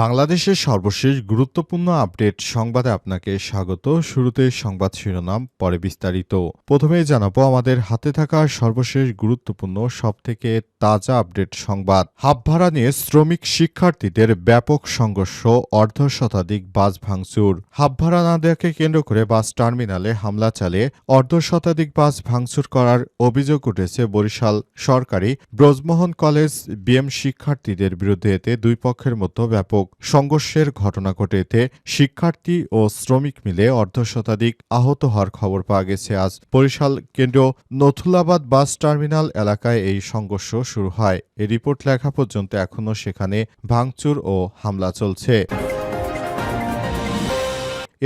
বাংলাদেশের সর্বশেষ গুরুত্বপূর্ণ আপডেট সংবাদে আপনাকে স্বাগত। শুরুতে সংবাদ শিরোনাম, পরে বিস্তারিত। প্রথমেই জানাব আমাদের হাতে থাকা সর্বশেষ গুরুত্বপূর্ণ, সবথেকে তাজা আপডেট সংবাদ। হাব ভাড়া নিয়ে শ্রমিক শিক্ষার্থীদের ব্যাপক সংঘর্ষ, অর্ধ শতাধিক বাস ভাঙচুর। হাব ভাড়া না দেওয়াকে কেন্দ্র করে বাস টার্মিনালে হামলা চালিয়ে অর্ধ শতাধিক বাস ভাঙচুর করার অভিযোগ উঠেছে বরিশাল সরকারি ব্রজমোহন কলেজ বিএম শিক্ষার্থীদের বিরুদ্ধে এতে দুই পক্ষের মধ্যে ব্যাপক সংঘর্ষের ঘটনা ঘটে এতে শিক্ষার্থী ও শ্রমিক মিলে অর্ধ শতাধিক আহত হওয়ার খবর পাওয়া গেছে। আজ বরিশাল কেন্দ্র নথুলাবাদ বাস টার্মিনাল এলাকায় এই সংঘর্ষ শুরু হয়। এই রিপোর্ট লেখা পর্যন্ত এখনও সেখানে ভাঙচুর ও হামলা চলছে।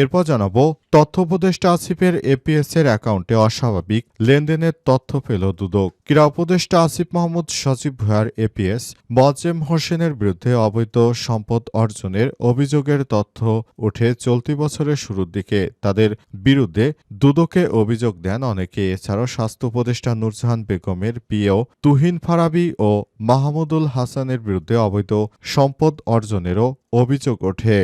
এরপর জানাব, তথ্য উপদেষ্টা আসিফের এপিএস এর অ্যাকাউন্টে অস্বাভাবিক লেনদেনের তথ্য পেল দুদক। ক্রীড়া উপদেষ্টা আসিফ মাহমুদ সচিব ভুয়ার এপিএস মজেম হোসেনের বিরুদ্ধে অবৈধ সম্পদ অর্জনের অভিযোগের তথ্য উঠে চলতি বছরের শুরুর দিকে। তাদের বিরুদ্ধে দুদকে অভিযোগ দেন অনেকে। এছাড়াও স্বাস্থ্য উপদেষ্টা নুরজাহান বেগমের পিও তুহিন ফারাবি ও মাহমুদুল হাসানের বিরুদ্ধে অবৈধ সম্পদ অর্জনেরও অভিযোগ ওঠে।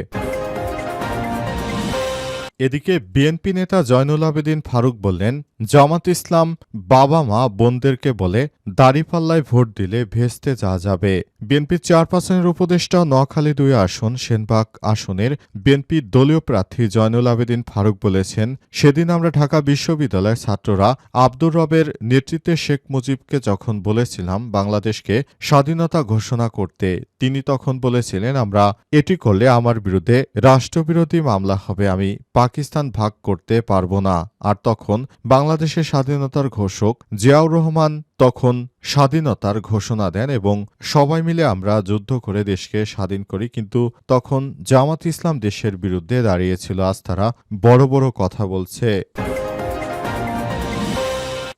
এদিকে বিএনপি নেতা জয়নুল আবেদিন ফারুক বললেন, জামাত ইসলাম বাবা, মা, বোনদেরকে বলে দাড়িপাল্লায় ভোট দিলে ভেস্তে যা যাবে। বিএনপির চেয়ারপারসনের উপদেষ্টা নোয়াখালী দুই আসন, সেনবাগ আসনের বিএনপি দলীয় প্রার্থী জয়নুল আবেদিন ফারুক বলেছেন, সেদিন আমরা ঢাকা বিশ্ববিদ্যালয়ের ছাত্ররা আব্দুর রবের নেতৃত্বে শেখ মুজিবকে যখন বলেছিলাম বাংলাদেশকে স্বাধীনতা ঘোষণা করতে তিনি তখন বলেছিলেন, আমরা এটি করলে আমার বিরুদ্ধে রাষ্ট্রবিরোধী মামলা হবে, আমি পাকিস্তান ভাগ করতে পারব না। আর তখন বাংলাদেশের স্বাধীনতার ঘোষক জিয়াউর রহমান তখন স্বাধীনতার ঘোষণা দেন এবং সবাই মিলে আমরা যুদ্ধ করে দেশকে স্বাধীন করি। কিন্তু তখন জামাত ইসলাম দেশের বিরুদ্ধে দাঁড়িয়েছিল আজ তারা বড় বড় কথা বলছে।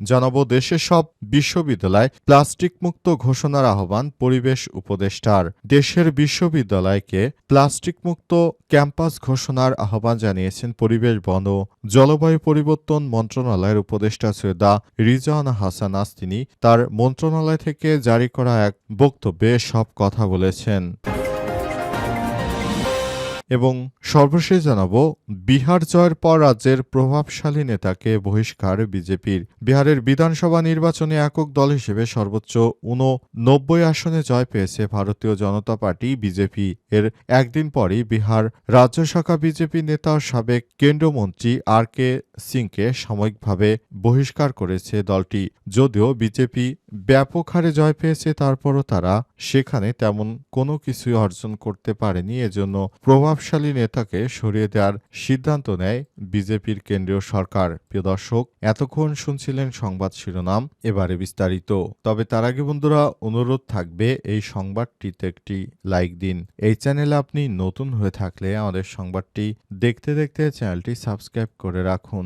জানাব দেশের সব বিশ্ববিদ্যালয় প্লাস্টিক মুক্ত ঘোষণার আহ্বান পরিবেশ উপদেষ্টার। দেশের বিশ্ববিদ্যালয়কে প্লাস্টিক মুক্ত ক্যাম্পাস ঘোষণার আহ্বান জানিয়েছেন পরিবেশ, বন ও জলবায়ু পরিবর্তন মন্ত্রণালয়ের উপদেষ্টা সৈয়দা রিজানা হাসান আজ তিনি তার মন্ত্রণালয় থেকে জারি করা এক বক্তব্যে সব কথা বলেছেন। এবং সর্বশেষ জানাব, বিহার জয়ের পর রাজ্যের প্রভাবশালী নেতাকে বহিষ্কার বিজেপির। বিহারের বিধানসভা নির্বাচনে একক দল হিসেবে সর্বোচ্চ উননব্বই আসনে জয় পেয়েছে ভারতীয় জনতা পার্টি বিজেপি। এর একদিন পরই বিহার রাজ্য শাখা বিজেপি নেতা সাবেক কেন্দ্রমন্ত্রী আর কে সিংকে সাময়িকভাবে বহিষ্কার করেছে দলটি। যদিও বিজেপি ব্যাপক হারে জয় পেয়েছে, তারপরও তারা সেখানে তেমন কোনো কিছুই অর্জন করতে পারেনি। এজন্য প্রভাবশালী নেতাকে সরিয়ে দেওয়ার সিদ্ধান্ত নেয় বিজেপির কেন্দ্রীয় সরকার। প্রিয় দর্শক, এতক্ষণ শুনছিলেন সংবাদ শিরোনাম, এবারে বিস্তারিত। তবে তার আগে বন্ধুরা, অনুরোধ থাকবে এই সংবাদটিতে একটি লাইক দিন। এই চ্যানেলে আপনি নতুন হয়ে থাকলে আমাদের সংবাদটি দেখতে দেখতে চ্যানেলটি সাবস্ক্রাইব করে রাখুন।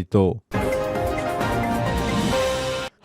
りと。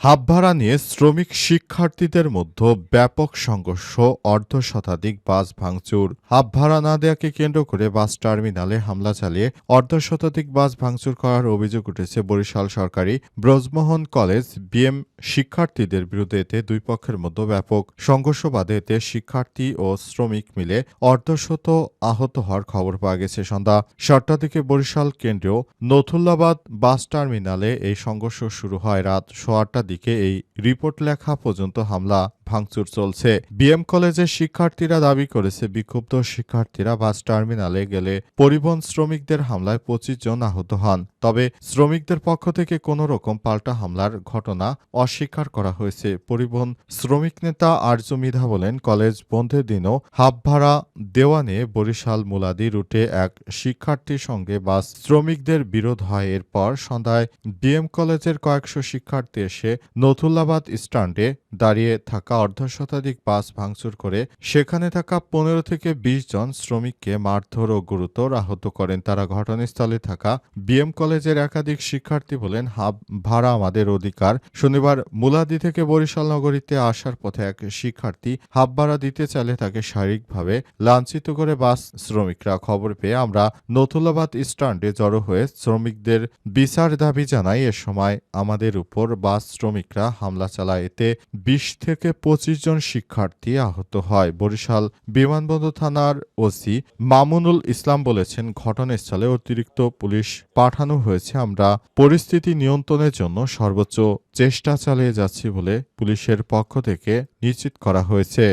হাব ভাড়া নিয়ে শ্রমিক শিক্ষার্থীদের মধ্যে ব্যাপক সংঘর্ষ অর্ধ শতাধিক বাস ভাঙচুর। হাব ভাড়া না দেয়াকে কেন্দ্র করে বাস টার্মিনালে হামলা চালিয়ে অর্ধ শতাধিক বাস ভাঙচুর করার অভিযোগ উঠেছে বরিশাল সরকারি ব্রজমোহন কলেজ। বিএম শিক্ষার্থীদের বিরুদ্ধে এতে দুই পক্ষের মধ্যে ব্যাপক সংঘর্ষ বাদে এতে শিক্ষার্থী ও শ্রমিক মিলে অর্ধশত আহত হওয়ার খবর পাওয়া গেছে। সন্ধ্যা সাতটার দিকে বরিশাল কেন্দ্রীয় নথুল্লাবাদ বাস টার্মিনালে এই সংঘর্ষ শুরু হয়। রাত সোয়া আটটার দিকে এই রিপোর্ট লেখা পর্যন্ত হামলা ভাঙচুর চলছে। বিএম কলেজের শিক্ষার্থীরা দাবি করেছে, বিক্ষুব্ধ শিক্ষার্থীরা বাস টার্মিনালে গেলে পরিবহন শ্রমিকদের হামলায় পঁচিশ জন আহত হন। তবে শ্রমিকদের পক্ষ থেকে কোনো রকম পাল্টা হামলার ঘটনা অস্বীকার করা হয়েছে। পরিবহন শ্রমিক নেতা আরজু মিধা বলেন, কলেজ বন্ধের দিনও হাফ ভাড়া দেওয়া নিয়ে বরিশাল মুলাদি রুটে এক শিক্ষার্থীর সঙ্গে বাস শ্রমিকদের বিরোধ হয়। এরপর সন্ধ্যায় বিএম কলেজের কয়েকশো শিক্ষার্থী এসে নথুল্লাবাদ স্ট্যান্ডে দাঁড়িয়ে থাকা অর্ধ শতাধিক বাস ভাঙচুর করে সেখানে থাকা পনেরো থেকে বিশ জন শ্রমিককে মারধর ও গুরুতর আহত করেন। তারা ঘটনাস্থলে থাকা বিএম কলেজের একাধিক শিক্ষার্থী বলেন, হাব, ভাড়া আমাদের অধিকার। শনিবার মুলাদি থেকে বরিশাল নগরীতে আসার পথে এক শিক্ষার্থী হাফ ভাড়া দিতে চাইলে তাকে শারীরিকভাবে লাঞ্ছিত করে বাস শ্রমিকরা খবর পেয়ে আমরা নথুল্লাবাদ স্ট্যান্ডে জড়ো হয়ে শ্রমিকদের বিচার দাবি জানাই। এ সময় আমাদের উপর বাস শ্রমিকরা হামলা চালায়। এতে বিশ থেকে পঁচিশ জন শিক্ষার্থী আহত হয়। বরিশাল বিমানবন্দর থানার ওসি মামুনুল ইসলাম বলেছেন, ঘটনাস্থলে অতিরিক্ত পুলিশ পাঠানো হয়েছে। আমরা পরিস্থিতি নিয়ন্ত্রণের জন্য সর্বোচ্চ চেষ্টা চালিয়ে যাচ্ছি বলে পুলিশের পক্ষ থেকে নিশ্চিত করা হয়েছে।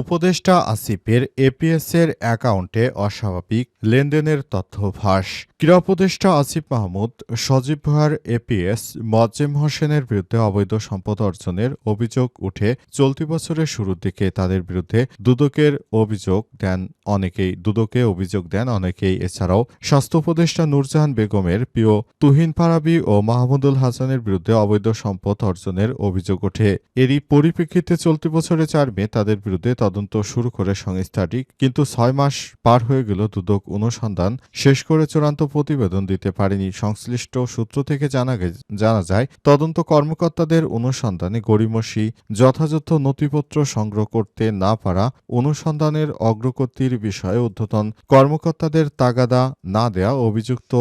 উপদেষ্টা আসিফের এপিএসের অ্যাকাউন্টে অস্বাভাবিক লেনদেনের তথ্য ফাঁস। ক্রীড়া উপদেষ্টা আসিফ মাহমুদ, সজীব ভুয়ার এপিএস মজ্জেম হোসেনের বিরুদ্ধে অবৈধ সম্পদ অর্জনের অভিযোগ উঠে চলতি বছরের শুরুর দিকে তাদের বিরুদ্ধে দুদকের অভিযোগ দেন অনেকেই। দুদকে অভিযোগ দেন অনেকেই। এছাড়াও স্বাস্থ্য উপদেষ্টা নূরজাহান বেগমের প্রিয় তুহিন ফারাবি ও মাহমুদুল হাসানের বিরুদ্ধে অবৈধ সম্পদ অর্জনের অভিযোগ ওঠে। এরই পরিপ্রেক্ষিতে চলতি বছরের চার মে তাদের বিরুদ্ধে তদন্ত শুরু করে সংস্থাটি। কিন্তু ছয় মাস পার হয়ে গেল দুদক অনুসন্ধান। শেষ করে চূড়ান্ত প্রতিবেদন দিতে পারেনি। সংশ্লিষ্ট সূত্র থেকে জানা জানা যায়, তদন্ত কর্মকর্তাদের অনুসন্ধানে গড়িমসি যথাযথ নথিপত্র সংগ্রহ করতে না পারা অনুসন্ধানের অগ্রগতির বিষয়ে ঊর্ধ্বতন কর্মকর্তাদের তাগাদা না দেয়া অভিযুক্ত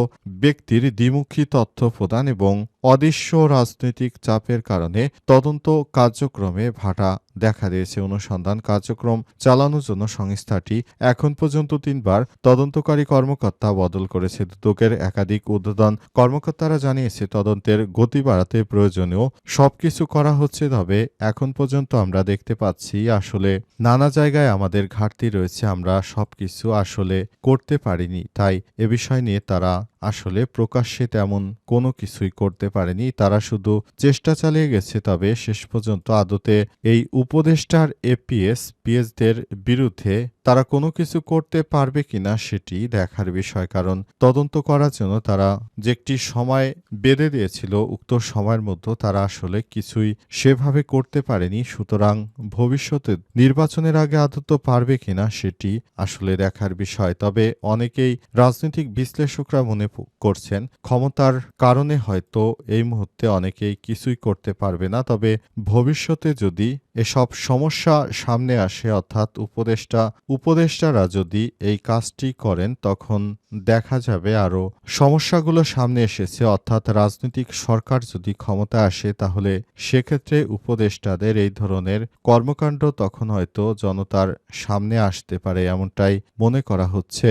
ব্যক্তির দ্বিমুখী তথ্য প্রদান এবং অদৃশ্য রাজনৈতিক চাপের কারণে তদন্ত কার্যক্রমে ভাটা দেখা দিয়েছে। অনুসন্ধান কার্যক্রম চালানোর জন্য সংস্থাটি এখন পর্যন্ত তিনবার তদন্তকারী কর্মকর্তা বদল করেছে। দুদকের একাধিক উদ্বোধন কর্মকর্তারা জানিয়েছে, তদন্তের গতি বাড়াতে প্রয়োজনীয় সবকিছু করা হচ্ছে, তবে এখন পর্যন্ত আমরা দেখতে পাচ্ছি, আসলে নানা জায়গায় আমাদের ঘাটতি রয়েছে, আমরা সবকিছু আসলে করতে পারিনি, তাই এ বিষয় নিয়ে তারা আসলে প্রকাশ্যে তেমন কোনো কিছুই করতে পারেনি তারা শুধু চেষ্টা চালিয়ে গেছে তবে শেষ পর্যন্ত আদতে এই উপদেষ্টার এপিএস পিএসদের বিরুদ্ধে তারা কোনো কিছু করতে পারবে কিনা সেটি দেখার বিষয়, কারণ তদন্ত করার জন্য তারা যে একটি সময় বেঁধে দিয়েছিল, উক্ত সময়ের মধ্যে তারা আসলে কিছুই সেভাবে করতে পারেনি। সুতরাং ভবিষ্যতে নির্বাচনের আগে আদত পারবে কিনা সেটি আসলে দেখার বিষয়। তবে অনেকেই রাজনৈতিক বিশ্লেষকরা মনে করছেন, ক্ষমতার কারণে হয়তো এই মুহূর্তে অনেকেই কিছুই করতে পারবে না। তবে ভবিষ্যতে যদি এসব সমস্যা সামনে আসে, অর্থাৎ উপদেষ্টা, উপদেষ্টারা যদি এই কাজটি করেন, তখন দেখা যাবে আরও সমস্যাগুলো সামনে এসেছে। অর্থাৎ রাজনৈতিক সরকার যদি ক্ষমতা আসে, তাহলে সেক্ষেত্রে উপদেষ্টাদের এই ধরনের কর্মকাণ্ড তখন হয়তো জনতার সামনে আসতে পারে এমনটাই মনে করা হচ্ছে।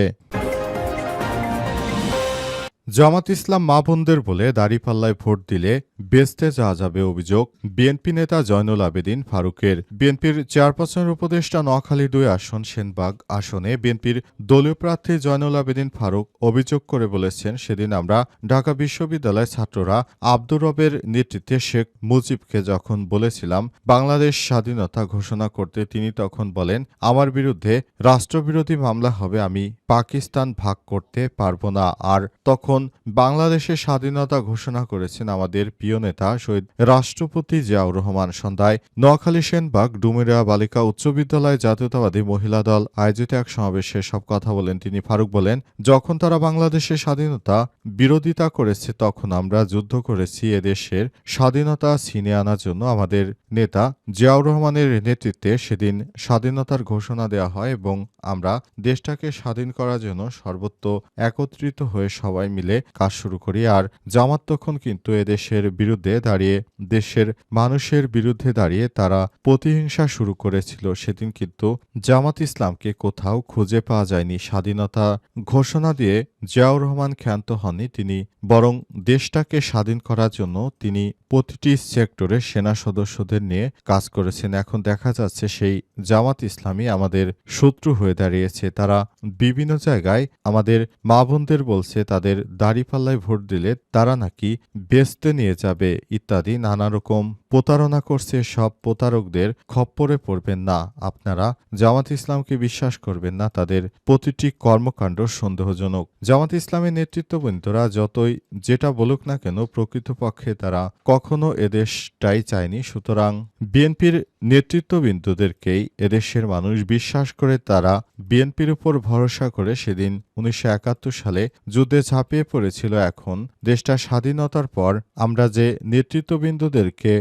জামাত ইসলাম মা বোনদের বলে দাড়িপাল্লায় ভোট দিলে বেচতে যাওয়া যাবে অভিযোগ বিএনপি নেতা জয়নুল আবেদিন ফারুকের। বিএনপির চেয়ারপারসনের উপদেষ্টা নোয়াখালী দুই আসন সেনবাগ আসনে বিএনপির দলীয় প্রার্থী জয়নুল আবেদিন ফারুক অভিযোগ করে বলেছেন, সেদিন আমরা ঢাকা বিশ্ববিদ্যালয়ের ছাত্ররা আব্দুর রবের নেতৃত্বে শেখ মুজিবকে যখন বলেছিলাম, বাংলাদেশ স্বাধীনতা ঘোষণা করতে তিনি তখন বলেন, আমার বিরুদ্ধে রাষ্ট্রবিরোধী মামলা হবে, আমি পাকিস্তান ভাগ করতে পারব না। আর তখন বাংলাদেশের স্বাধীনতা ঘোষণা করেছেন আমাদের প্রিয় নেতা শহীদ রাষ্ট্রপতি জিয়াউর রহমান সন্ধ্যায় নোয়াখালী সেনবাগ ডুমেরিয়া বালিকা উচ্চ বিদ্যালয় জাতীয়তাবাদী মহিলা দল আয়োজিত এক সমাবেশে সব কথা বলেন তিনি। ফারুক বলেন, যখন তারা বাংলাদেশের স্বাধীনতা বিরোধিতা করেছে, তখন আমরা যুদ্ধ করেছি এদেশের স্বাধীনতা ছিনিয়ে আনার জন্য। আমাদের নেতা জিয়াউর রহমানের নেতৃত্বে সেদিন স্বাধীনতার ঘোষণা দেওয়া হয় এবং আমরা দেশটাকে স্বাধীন করার জন্য সর্বত্র একত্রিত হয়ে সবাই মিলে কাজ শুরু করি। আর জামাত তখন কিন্তু এদেশের বিরুদ্ধে দাঁড়িয়ে, দেশের মানুষের বিরুদ্ধে দাঁড়িয়ে তারা প্রতিহিংসা শুরু করেছিল। সেদিন কিন্তু জামাত ইসলামকে কোথাও খুঁজে পাওয়া যায়নি। স্বাধীনতা ঘোষণা দিয়ে জিয়াউর রহমান ক্ষান্ত হননি তিনি, বরং দেশটাকে স্বাধীন করার জন্য তিনি প্রতিটি সেক্টরে সেনা সদস্যদের নিয়ে কাজ করেছেন। এখন দেখা যাচ্ছে সেই জামাত ইসলামী আমাদের শত্রু হয়ে দাঁড়িয়েছে। তারা বিভিন্ন জায়গায় আমাদের মা বোনদের বলছে, তাদের দাড়িপাল্লায় ভোট দিলে তারা নাকি বেচতে নিয়ে যাবে ইত্যাদি নানা রকম প্রতারণা করছে সব প্রতারকদের, খপ্পরে পড়বেন না। আপনারা জামাত ইসলামকে বিশ্বাস করবেন না, তাদের প্রতিটি কর্মকাণ্ড সন্দেহজনক। জামাত ইসলামের নেতৃত্ববৃন্দরা যতই যেটা বলুক না কেন, প্রকৃতপক্ষে তারা কখনো এদেশটাই চায়নি। সুতরাং বিএনপির নেতৃত্ববৃন্দদেরকেই এদেশের মানুষ বিশ্বাস করে তারা বিএনপির উপর ভরসা করে সেদিন উনিশশো একাত্তর সালে যুদ্ধে ঝাঁপিয়ে পড়েছিল। এখন দেশটা স্বাধীনতার পর আমরা যে নেতৃত্ববৃন্দদেরকে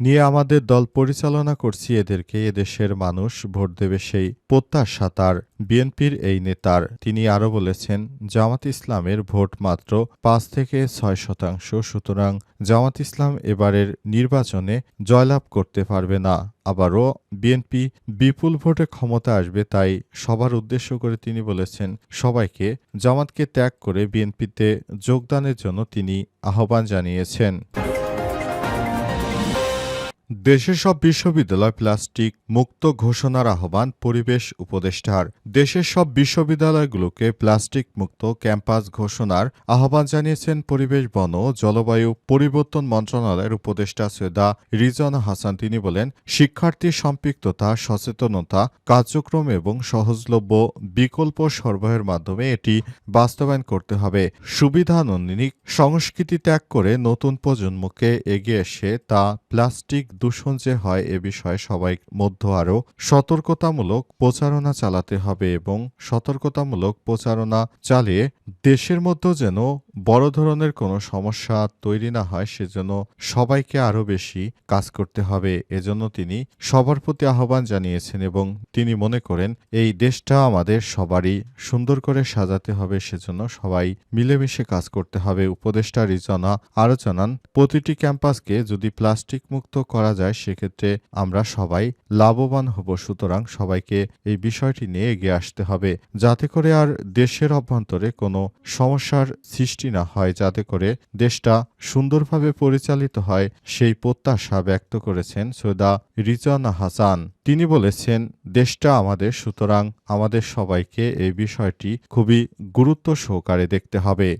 নিয়ে আমাদের দল পরিচালনা করছি এদেরকে। এদেশের মানুষ ভোট দেবে সেই প্রত্যাশা তার। বিএনপির এই নেতার, তিনি আরও বলেছেন, জামাত ইসলামের ভোট মাত্র পাঁচ থেকে ছয় শতাংশ, সুতরাং জামাত ইসলাম এবারের নির্বাচনে জয়লাভ করতে পারবে না। আবারও বিএনপি বিপুল ভোটে ক্ষমতা আসবে তাই সবার উদ্দেশ্য করে তিনি বলেছেন, সবাইকে জামাতকে ত্যাগ করে বিএনপিতে যোগদানের জন্য তিনি আহ্বান জানিয়েছেন। দেশের সব বিশ্ববিদ্যালয় প্লাস্টিক মুক্ত ঘোষণার আহ্বান পরিবেশ উপদেষ্টার। দেশের সব বিশ্ববিদ্যালয়গুলোকে প্লাস্টিক মুক্ত ক্যাম্পাস ঘোষণার আহ্বান জানিয়েছেন পরিবেশ, বন ও জলবায়ু পরিবর্তন মন্ত্রণালয়ের উপদেষ্টা সৈয়দা রিজওয়ানা হাসান। তিনি বলেন শিক্ষার্থী সম্পৃক্ততা, সচেতনতা, কার্যক্রম এবং সহজলভ্য বিকল্প সরবরাহের মাধ্যমে এটি বাস্তবায়ন করতে হবে। সুবিধানন্দিনী সংস্কৃতি ত্যাগ করে নতুন প্রজন্মকে এগিয়ে এসে তা প্লাস্টিক দূষণ যে হয় এ বিষয়ে সবাই মধ্যে আরও সতর্কতামূলক প্রচারণা চালাতে হবে এবং সতর্কতামূলক প্রচারণা চালিয়ে দেশের মধ্যে যেন বড় ধরনের কোনো সমস্যা তৈরি না হয়, সেজন্য সবাইকে আরও বেশি কাজ করতে হবে। এজন্য তিনি সবার প্রতি আহ্বান জানিয়েছেন এবং তিনি মনে করেন, এই দেশটা আমাদের সবারই সুন্দর করে সাজাতে হবে, সেজন্য সবাই মিলেমিশে কাজ করতে হবে। উপদেষ্টা রিজনা আরও জানান, প্রতিটি ক্যাম্পাসকে যদি প্লাস্টিক মুক্ত করা যায়, সেক্ষেত্রে আমরা সবাই লাভবান হব, সুতরাং সবাইকে এই বিষয়টি নিয়ে এগিয়ে আসতে হবে। যাতে করে আর দেশের অভ্যন্তরে কোনো সমস্যার সৃষ্টি না হয় যাতে করে দেশটা সুন্দরভাবে পরিচালিত হয়, সেই প্রত্যাশা ব্যক্ত করেছেন সৈদা রিজানা হাসান। তিনি বলেছেন, দেশটা আমাদের, সুতরাং আমাদের সবাইকে এই বিষয়টি খুবই গুরুত্ব সহকারে দেখতে হবে।